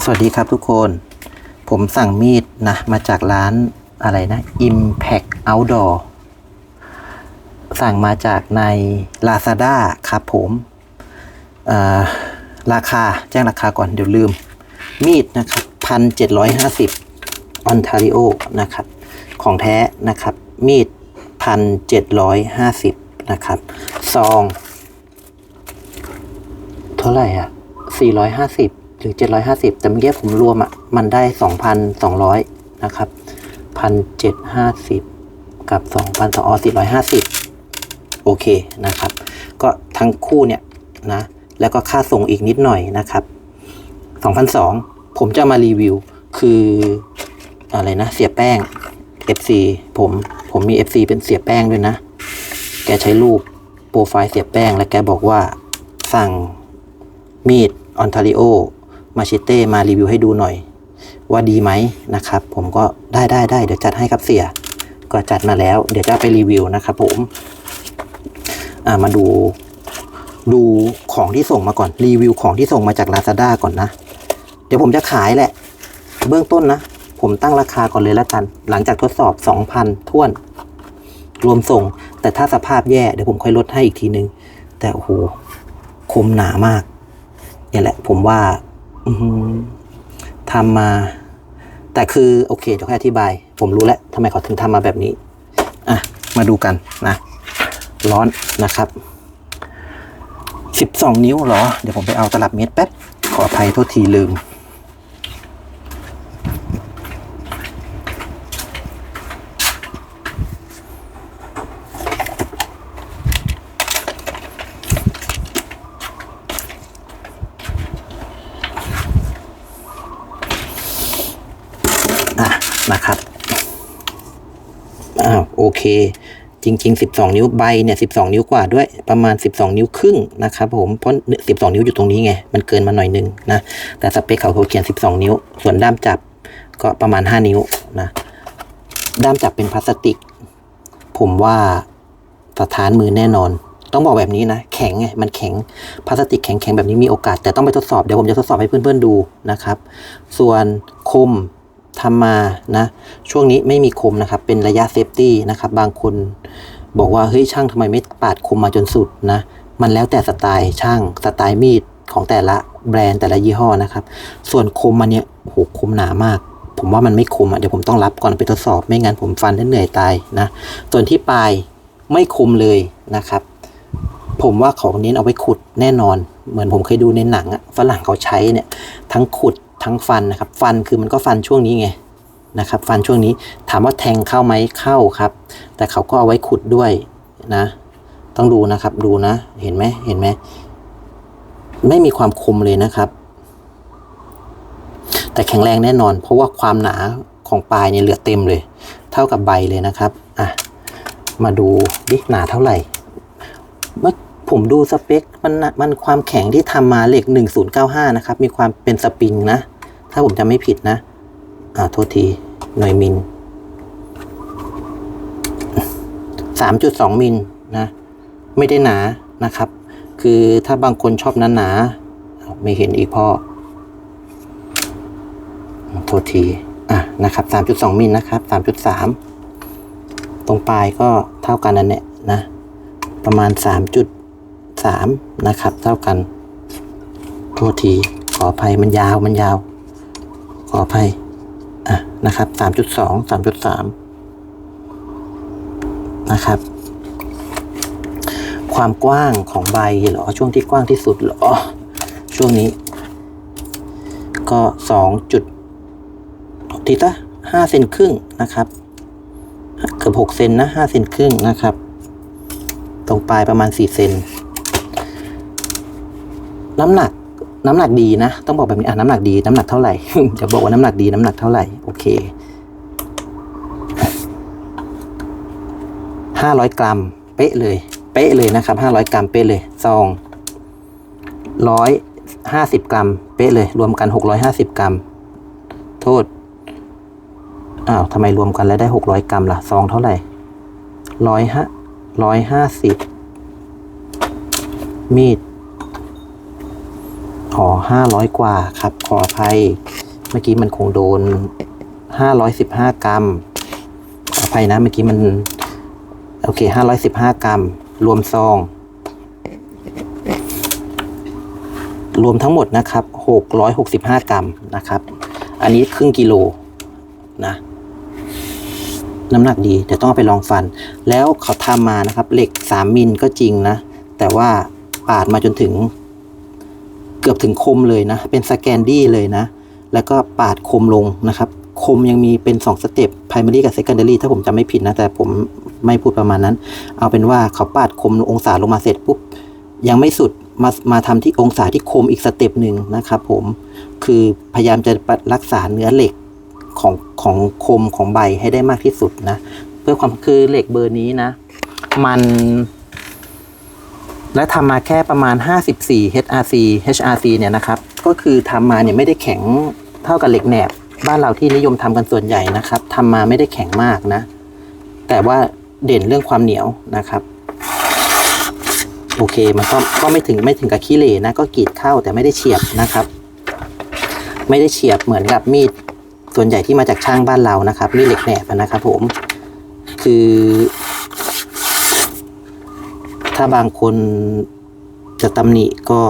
สวัสดีครับทุกคน ผมสั่งมีดนะ มาจากร้านอะไรนะ Impact Outdoor สั่งมาจากใน Lazada ครับผม ราคาแจ้งราคาก่อนเดี๋ยวลืม มีดนะครับพันเจ็ดร้อยห้าสิบออนทาริโอนะครับ ของแท้นะครับ มีดพันเจ็ดร้อยห้าสิบนะครับ ซอง เท่าไหร่อะ450ห รือ 750 แต่เมื่อกี้ผมรวมอะ มันได้ 2,200 นะครับ 1,750 กับ2,200อ๋อ450 โอเคนะครับ ก็ทั้งคู่เนี่ยนะ แล้วก็ค่าส่งอีกนิดหน่อยนะครับ 2,200 ผมจะมารีวิว คืออะไรนะ เสียแป้ง FC ผม ผมมี FC เป็นเสียแป้งด้วยนะ แกใช้รูปโปรไฟล์เสียแป้ง และแกบอกว่าสั่งมีดออนทาริโอ มาชิเต้มารีวิวให้ดูหน่อย ว่าดีไหมนะครับ ผมก็ได้ได้ได้เดี๋ยวจัดให้ครับเสีย ก็จัดมาแล้ว เดี๋ยวจะไปรีวิวนะครับผมมาดูดูของที่ส่งมาก่อนรีวิวของที่ส่งมาจาก Lazada ก่อนนะ เดี๋ยวผมจะขายแหละ เบื้องต้นนะ ผมตั้งราคาก่อนเลยแล้วกัน หลังจากทดสอบ 2,000ท้วน รวมส่ง แต่ถ้าสภาพแย่เดี๋ยวผมค่อยลดให้อีกทีนึง แต่โอ้โหคมหนามากเนี่ยแหละ ผมว่า ทำมา แต่คือโอเคเดี๋ยวค่อยอธิบาย ผมรู้แล้วทำไมเขาถึงทำมาแบบนี้ อะ มาดูกันนะ ร้อนนะครับสิบสองนิ้วเหรอ เดี๋ยวผมไปเอาตลับเมตรแป๊บ ขออภัยโทษทีลืม อะ นะครับอ้าวโอเค จริง ๆ 12 นิ้วใบเนี่ย 12 นิ้วกว่าด้วยประมาณ 12 นิ้วครึ่งนะครับผมเพราะ 12 นิ้วอยู่ตรงนี้ไง มันเกินมาหน่อยนึงนะ แต่สเปคเขาเขาเขียน 12 นิ้ว ส่วนด้ามจับก็ประมาณ 5 นิ้วนะด้ามจับเป็นพลาสติก ผมว่าสถานมือแน่นอน ต้องบอกแบบนี้นะ แข็งไงมันแข็งพลาสติกแข็งๆแบบนี้มีโอกาส แต่ต้องไปทดสอบเดี๋ยวผมจะทดสอบให้เพื่อนๆดูนะครับ ส่วนคม ทำมานะช่วงนี้ไม่มีคมนะครับ เป็นระยะเซฟตี้นะครับ บางคนบอกว่าเฮ้ยช่างทำไมไม่ปาดคมมาจนสุดนะ มันแล้วแต่สไตล์ช่างสไตล์มีดของแต่ละแบรนด์แต่ละยี่ห้อนะครับ ส่วนคมมันเนี่ยโหคมหนามาก ผมว่ามันไม่คมอะเดี๋ยวผมต้องรับก่อนไปทดสอบไม่งั้นผมฟันได้เหนื่อยตายนะ ส่วนที่ปลายไม่คมเลยนะครับ ผมว่าเขาเน้นเอาไว้ขุดแน่นอน เหมือนผมเคยดูในหนังอะฝรั่งเขาใช้เนี่ยทั้งขุด ทั้งฟันนะครับ ฟันคือมันก็ฟันช่วงนี้ไงนะครับ ฟันช่วงนี้ถามว่าแทงเข้าไหมเข้าครับ แต่เขาก็เอาไว้ขุดด้วยนะ ต้องดูนะครับดูนะ เห็นไหมเห็นไหมไม่มีความคมเลยนะครับ แต่แข็งแรงแน่นอน เพราะว่าความหนาของปลายเนี่ยเหลือเต็มเลย เท่ากับใบเลยนะครับอะมาดูดิหนาเท่าไหร่เมื่อผมดูสเปค มันมันความแข็งที่ทำมาเหล็ก 1095 นะครับ มีความเป็นสปริงนะ ถ้าผมจำไม่ผิดนะ อ่า โทษที หน่วยมิล3.2มิลนะ ไม่ได้หนานะครับ คือถ้าบางคนชอบหนาๆอ้าไม่เห็นอีกพ่อ โทษที อะ นะครับ3.2มิลนะครับ3.3ตรงปลายก็เท่ากันนั่นแหละนะ ประมาณ3.3นะครับ เท่ากัน โทษที ขออภัยมันยาวมันยาว ขออภัยอะนะครับ3.2 3.3นะครับ ความกว้างของใบเหรอช่วงที่กว้างที่สุดเหรอ ช่วงนี้ ก็สองจุดทีละห้าเซนครึ่งนะครับ เกือบหกเซนนะห้าเซนครึ่งนะครับ ตรงปลายประมาณสี่เซนน้ำหนัก น้ำหนักดีนะ ต้องบอกแบบนี้อะน้ำหนักดีน้ำหนักเท่าไหร่ จะบอกว่าน้ำหนักดีน้ำหนักเท่าไหร่ โอเคห้าร้อยกรัม เป๊ะเลย เป๊ะเลยนะครับห้าร้อยกรัมเป๊ะเลยซองร้อยห้าสิบกรัม เป๊ะเลย รวมกันหกร้อยห้าสิบกรัม โทษอ้าวทำไมรวมกันแล้วได้หกร้อยกรัมล่ะซองเท่าไหร่ร้อยห้าร้อยห้าสิบมีด อ๋อห้าร้อยกว่าครับ ขออภัย เมื่อกี้มันคงโดนห้าร้อยสิบห้ากรัม ขออภัยนะ เมื่อกี้มัน โอเคห้าร้อยสิบห้ากรัม รวมซอง รวมทั้งหมดนะครับหกร้อยหกสิบห้ากรัมนะครับ อันนี้ครึ่งกิโลนะน้ำหนักดี เดี๋ยวต้องไปลองฟัน แล้วเขาทำมานะครับ เหล็กสามมิลก็จริงนะ แต่ว่าปาดมาจนถึง เกือบถึงคมเลยนะ เป็นสแกนดี้เลยนะ แล้วก็ปาดคมลงนะครับ คมยังมีเป็น 2 สเต็ป primary กับ secondary ถ้าผมจำไม่ผิดนะ แต่ผมไม่พูดประมาณนั้น เอาเป็นว่าเขาปาดคมองศาลงมาเสร็จปุ๊บ ยังไม่สุดมามาทำที่องศาที่คมอีกสเต็ปหนึ่งนะครับผมคือพยายามจะรักษาเนื้อเหล็กของของคมของใบให้ได้มากที่สุดนะ เพื่อความคือเหล็กเบอร์นี้นะ มัน และทำมาแค่ประมาณ 54 HRC HRC เนี่ยนะครับ ก็คือทำมาเนี่ยไม่ได้แข็งเท่ากับเหล็กแหนบ บ้านเราที่นิยมทำกันส่วนใหญ่นะครับทำมาไม่ได้แข็งมากนะ แต่ว่าเด่นเรื่องความเหนียวนะครับโอเคมันก็ก็ไม่ถึงไม่ถึงกับขี้เหร่นะก็กรีดเข้าแต่ไม่ได้เฉียบนะครับ ไม่ได้เฉียบเหมือนกับมีดส่วนใหญ่ที่มาจากช่างบ้านเรานะครับ มีดเหล็กแหนบนะครับ ผม คือ ถ้าบางคนจะตำหนิก็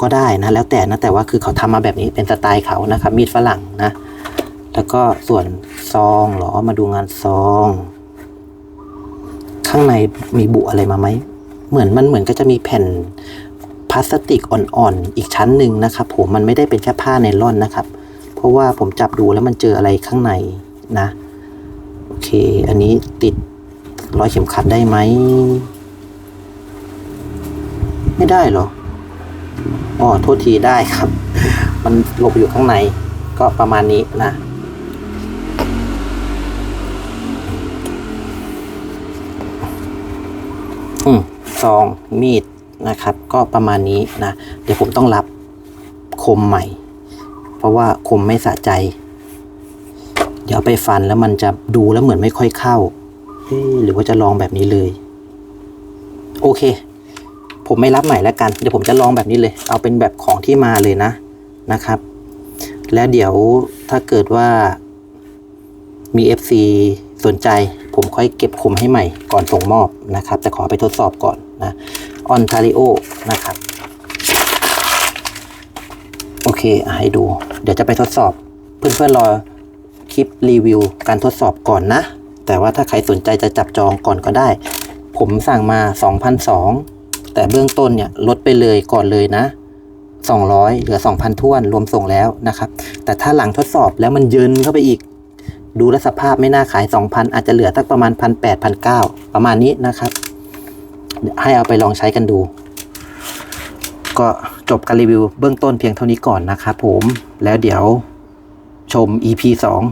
ก็ได้นะ แล้วแต่นะแต่ว่าคือเขาทำมาแบบนี้เป็นสไตล์เขานะครับ มีดฝรั่งนะ แล้วก็ส่วนซองหรอมาดูงานซอง ข้างในมีบุอะไรมาไหมเหมือนมันเหมือนก็จะมีแผ่นพลาสติกอ่อนๆอีกชั้นหนึ่งนะครับ ผมมันไม่ได้เป็นแค่ผ้าไนล่อนนะครับ เพราะว่าผมจับดูแล้วมันเจออะไรข้างในนะ โอเค อันนี้ติดร้อยเข็มขัดได้ไหม ไม่ได้เหรออ๋อโทษทีได้ครับ มันหลบอยู่ข้างใน ก็ประมาณนี้นะอืมซองมีดนะครับ ก็ประมาณนี้นะ เดี๋ยวผมต้องรับคมใหม่ เพราะว่าคมไม่สะใจ เดี๋ยวไปฟันแล้วมันจะดูแล้วเหมือนไม่ค่อยเข้าหรือว่าจะลองแบบนี้เลย โอเค ผมไม่รับใหม่แล้วกัน เดี๋ยวผมจะลองแบบนี้เลย เอาเป็นแบบของที่มาเลยนะนะครับ แล้วเดี๋ยวถ้าเกิดว่ามี FC สนใจ ผมค่อยเก็บคมให้ใหม่ก่อนส่งมอบนะครับ แต่ขอไปทดสอบก่อนนะออนทาริโอนะครับ โอเคให้ดู เดี๋ยวจะไปทดสอบ เพื่อนๆรอคลิปรีวิวการทดสอบก่อนนะ แต่ว่าถ้าใครสนใจจะจับจองก่อนก็ได้ ผมสั่งมา 2,002 แต่เบื้องต้นเนี่ยลดไปเลยก่อนเลยนะ 200 เหลือ 2,000ท้วนรวมส่งแล้วนะครับ แต่ถ้าหลังทดสอบแล้วมันเยินเข้าไปอีก ดูแลสภาพไม่น่าขาย 2,000 อาจจะเหลือสักประมาณ 1,800 1,900 ประมาณนี้นะครับ ให้เอาไปลองใช้กันดู ก็จบการรีวิวเบื้องต้นเพียงเท่านี้ก่อนนะครับผมแล้วเดี๋ยวชม EP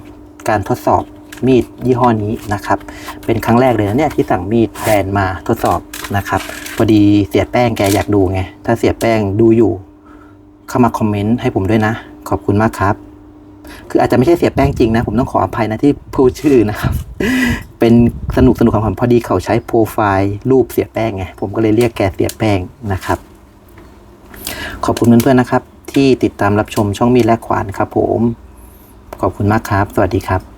2 การทดสอบมีดยี่ห้อนี้นะครับ เป็นครั้งแรกเลยนะเนี่ยที่สั่งมีดแบรนด์มาทดสอบนะครับ พอดีเสียแป้งแกอยากดูไง ถ้าเสียแป้งดูอยู่ เข้ามาคอมเมนต์ให้ผมด้วยนะ ขอบคุณมากครับ คืออาจจะไม่ใช่เสียแป้งจริงนะ ผมต้องขออภัยนะที่พูดชื่อนะครับ เป็นสนุกสนุกของผมพอดีเขาใช้โปรไฟล์รูปเสียแป้งไง ผมก็เลยเรียกแกเสียแป้งนะครับ ขอบคุณเพื่อนๆนะครับ ที่ติดตามรับชมช่องมีและขวานครับ ผม ขอบคุณมากครับ สวัสดีครับ